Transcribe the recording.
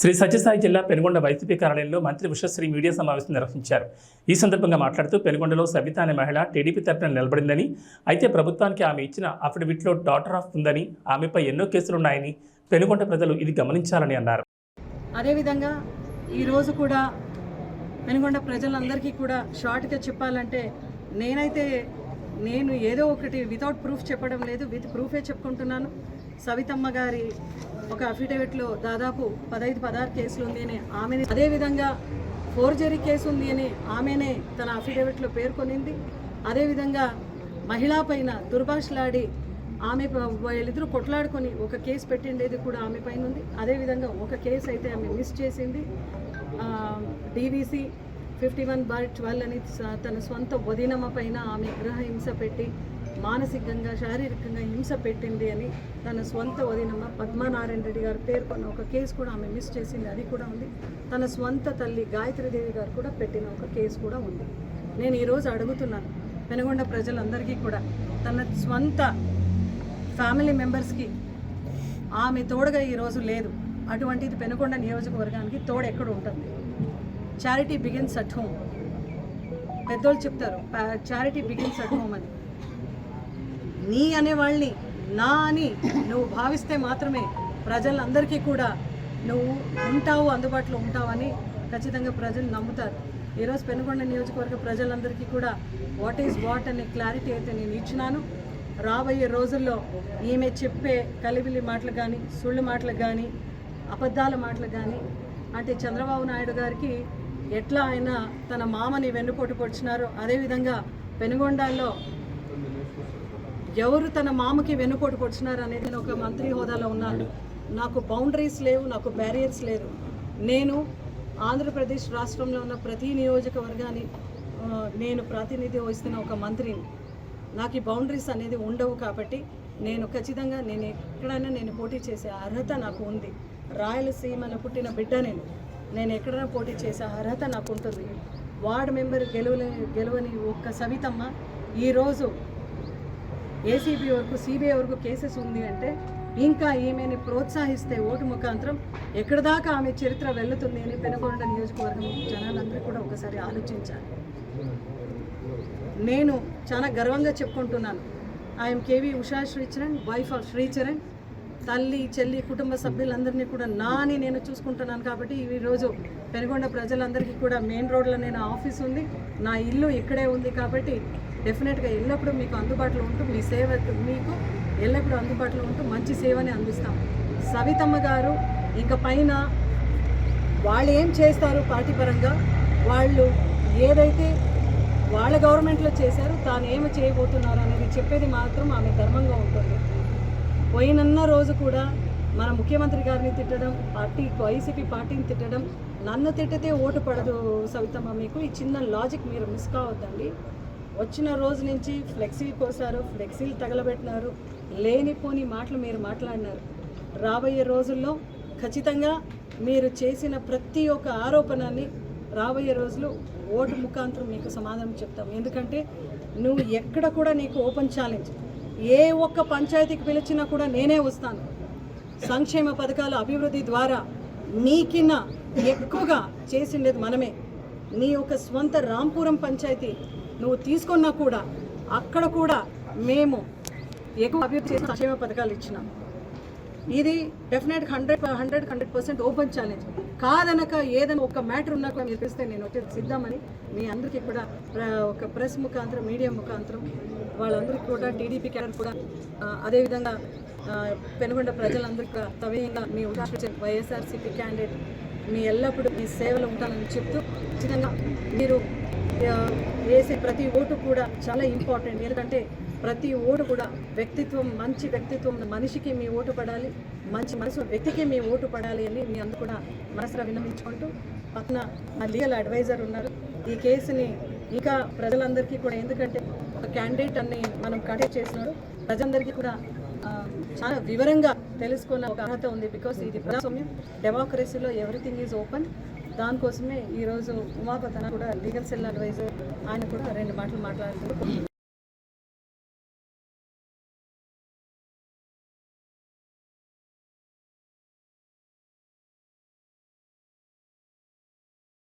శ్రీ సత్యసాయి జిల్లా పెనుగొండ వైసీపీ కార్యాలయంలో మంత్రి ఉషశ్రీ మీడియా సమావేశం నిర్వహించారు. ఈ సందర్భంగా మాట్లాడుతూ పెనుగొండలో సబిత అనే మహిళ టీడీపీ తరఫున నిలబడిందని అయితే ప్రభుత్వానికి ఆమె ఇచ్చిన అఫిడవిట్లో డాటర్ ఆఫ్ ఉందని ఆమెపై ఎన్నో కేసులున్నాయని పెనుగొండ ప్రజలు ఇది గమనించాలని అన్నారు. అదేవిధంగా ఈరోజు కూడా పెనుగొండ ప్రజలందరికీ కూడా షార్ట్గా చెప్పాలంటే నేనైతే నేను ఏదో ఒకటి వితౌట్ ప్రూఫ్ చెప్పడం లేదు విత్ ప్రూఫే చెప్పుకుంటున్నాను. సవితమ్మ గారి ఒక అఫిడవిట్లో దాదాపు పదహైదు పదహారు కేసులు ఉంది అని ఆమెని అదేవిధంగా ఫోర్జరీ కేసు ఉంది అని ఆమెనే తన అఫిడవిట్లో పేర్కొనింది. అదేవిధంగా మహిళా పైన దుర్భాషలాడి ఆమె వాళ్ళిద్దరూ కొట్లాడుకొని ఒక కేసు పెట్టిండేది కూడా ఆమె పైన ఉంది. అదేవిధంగా ఒక కేసు అయితే ఆమె మిస్ చేసింది. DVC fifty one bar twelve అని తన సొంత వదినమ్మ పైన ఆమె గృహహింస పెట్టి మానసికంగా శారీరకంగా హింస పెట్టింది అని తన స్వంత వదినమ్మ పద్మనారాయణ రెడ్డి గారు పేర్కొన్న ఒక కేసు కూడా ఆమె మిస్ చేసింది అది కూడా ఉంది. తన స్వంత తల్లి గాయత్రీదేవి గారు కూడా పెట్టిన ఒక కేసు కూడా ఉంది. నేను ఈరోజు అడుగుతున్నాను పెనుగొండ ప్రజలందరికీ కూడా తన స్వంత ఫ్యామిలీ మెంబర్స్కి ఆమె తోడుగా ఈరోజు లేదు. అటువంటిది పెనుకొండ నియోజకవర్గానికి తోడు ఎక్కడ ఉంటుంది? Charity begins at home. పెద్దోళ్ళు చెప్తారు చారిటీ బిగిన్స్ అట్ హోమ్ అని. నీ అనే వాళ్ళని నా అని నువ్వు భావిస్తే మాత్రమే ప్రజలందరికీ కూడా నువ్వు ఉంటావు అందుబాటులో ఉంటావని ఖచ్చితంగా ప్రజలు నమ్ముతారు. ఈరోజు పెనుగొండ నియోజకవర్గ ప్రజలందరికీ కూడా వాట్ ఈజ్ వాట్ అనే క్లారిటీ అయితే నేను ఇచ్చినాను. రాబోయే రోజుల్లో ఈమె చెప్పే కలిబిలి మాటలు కానీ సుళ్ళు మాటలు కానీ అబద్ధాల మాటలు కానీ అంటే చంద్రబాబు నాయుడు గారికి ఎట్లా ఆయన తన మామని వెన్నుపోటు పొడిచినారో అదేవిధంగా పెనుగొండాల్లో ఎవరు తన మామకి వెనుకోటు పొడిచినారు అనేది నేను ఒక మంత్రి హోదాలో ఉన్నాను నాకు బౌండరీస్ లేవు నాకు బ్యారియర్స్ లేదు నేను ఆంధ్రప్రదేశ్ రాష్ట్రంలో ఉన్న ప్రతి నియోజకవర్గాన్ని నేను ప్రాతినిధ్యం వహిస్తున్న ఒక మంత్రిని. నాకు ఈ బౌండరీస్ అనేది ఉండవు కాబట్టి నేను ఖచ్చితంగా నేను ఎక్కడైనా నేను పోటీ చేసే అర్హత నాకు ఉంది. రాయలసీమలో పుట్టిన బిడ్డ నేను. నేను ఎక్కడైనా పోటీ చేసే అర్హత నాకు ఉంటుంది. వార్డు మెంబర్ గెలవని గెలవని ఒక్క సవితమ్మ ఈరోజు ఏసీబీ వరకు సిబిఐ వరకు కేసెస్ ఉంది అంటే ఇంకా ఈమెని ప్రోత్సహిస్తే ఓటు ముఖాంతరం ఎక్కడి దాకా ఆమె చరిత్ర వెళ్తుంది అని పెనుగొండ నియోజకవర్గం జనాలందరూ కూడా ఒకసారి ఆలోచించాలి. నేను చాలా గర్వంగా చెప్పుకుంటున్నాను. I'm K V Usha Sricharan wife of Sricharan తల్లి చెల్లి కుటుంబ సభ్యులందరినీ కూడా నా అని నేను చూసుకుంటున్నాను కాబట్టి ఈరోజు పెనుగొండ ప్రజలందరికీ కూడా మెయిన్ రోడ్లో నేను ఆఫీస్ ఉంది. నా ఇల్లు ఇక్కడే ఉంది కాబట్టి డెఫినెట్గా ఎల్లప్పుడూ మీకు అందుబాటులో ఉంటూ మీ సేవ మీకు ఎల్లప్పుడూ అందుబాటులో ఉంటూ మంచి సేవని అందిస్తాం. సవితమ్మ గారు ఇక పైన వాళ్ళు ఏం చేస్తారు పార్టీ పరంగా వాళ్ళు ఏదైతే వాళ్ళ గవర్నమెంట్లో చేశారో తాను ఏమి చేయబోతున్నారు అనేది చెప్పేది మాత్రం ఆమె ధర్మంగా ఉంటుంది. పోయినన్న రోజు కూడా మన ముఖ్యమంత్రి గారిని తిట్టడం పార్టీ వైసీపీ పార్టీని తిట్టడం నన్ను తిట్టితే ఓటు పడదు సవితమ్మ మీకు. ఈ చిన్న లాజిక్ మీరు మిస్ కావద్దండి. వచ్చిన రోజు నుంచి ఫ్లెక్సీలు కోసారు ఫ్లెక్సీలు తగలబెట్టినారు. లేనిపోని మాటలు మీరు మాట్లాడినారు. రాబోయే రోజుల్లో ఖచ్చితంగా మీరు చేసిన ప్రతి ఒక్క ఆరోపణని రాబోయే రోజులు ఓటు ముఖాంతరం మీకు సమాధానం చెప్తాం. ఎందుకంటే నువ్వు ఎక్కడ కూడా నీకు ఓపెన్ ఛాలెంజ్. ఏ ఒక్క పంచాయతీకి పిలిచినా కూడా నేనే వస్తాను. సంక్షేమ పథకాల అభివృద్ధి ద్వారా నీకిన్న ఎక్కువగా చేసిండేది మనమే. నీ యొక్క స్వంత రాంపురం పంచాయతీ నువ్వు తీసుకున్నా కూడా అక్కడ కూడా మేము ఎక్కువ అభివృద్ధి చేసిన సంక్షేమ పథకాలు ఇచ్చినాం. ఇది definite hundred hundred hundred percent open challenge కాదనక ఏదైనా ఒక మ్యాటర్ ఉన్నా కూడా మీరు తెలిస్తే నేను వచ్చేది సిద్ధమని మీ అందరికీ కూడా ప్ర- ఒక ప్రెస్ ముఖాంతరం మీడియా ముఖాంతరం వాళ్ళందరికీ కూడా టీడీపీ క్యాడర్ కూడా అదేవిధంగా పెనుగొండ ప్రజలందరికీ కూడా తవేయంగా మీ ఉదాహరణ వైఎస్ఆర్సీపీ క్యాండిడేట్ మీ ఎల్లప్పుడూ మీ సేవలు ఉంటానని చెప్తూ ఖచ్చితంగా మీరు వేసే ప్రతి ఓటు కూడా చాలా ఇంపార్టెంట్ ఎందుకంటే ప్రతి ఓటు కూడా వ్యక్తిత్వం మంచి వ్యక్తిత్వం మనిషికి మీ ఓటు పడాలి మంచి మనసు వ్యక్తికి మీ ఓటు పడాలి అని మీ అందరూ కూడా మనసులో విన్నవించుకుంటూ పక్కన మా లీగల్ అడ్వైజర్ ఉన్నారు. ఈ కేసుని ఇంకా ప్రజలందరికీ కూడా ఎందుకంటే ఒక క్యాండిడేట్ అని మనం కండక్ట్ చేసినాడు ప్రజలందరికీ కూడా చాలా వివరంగా తెలుసుకున్న ఒక అర్హత ఉంది బికాస్ ఇది ప్రజాస్వామ్యం. డెమోక్రసీలో ఎవ్రీథింగ్ ఈజ్ ఓపెన్ దానికోసమే ఈరోజు ఉమాపతన కూడా లీగల్ సెల్ అడ్వైజర్ ఆయన కూడా రెండు మాటలు మాట్లాడుతున్నారు.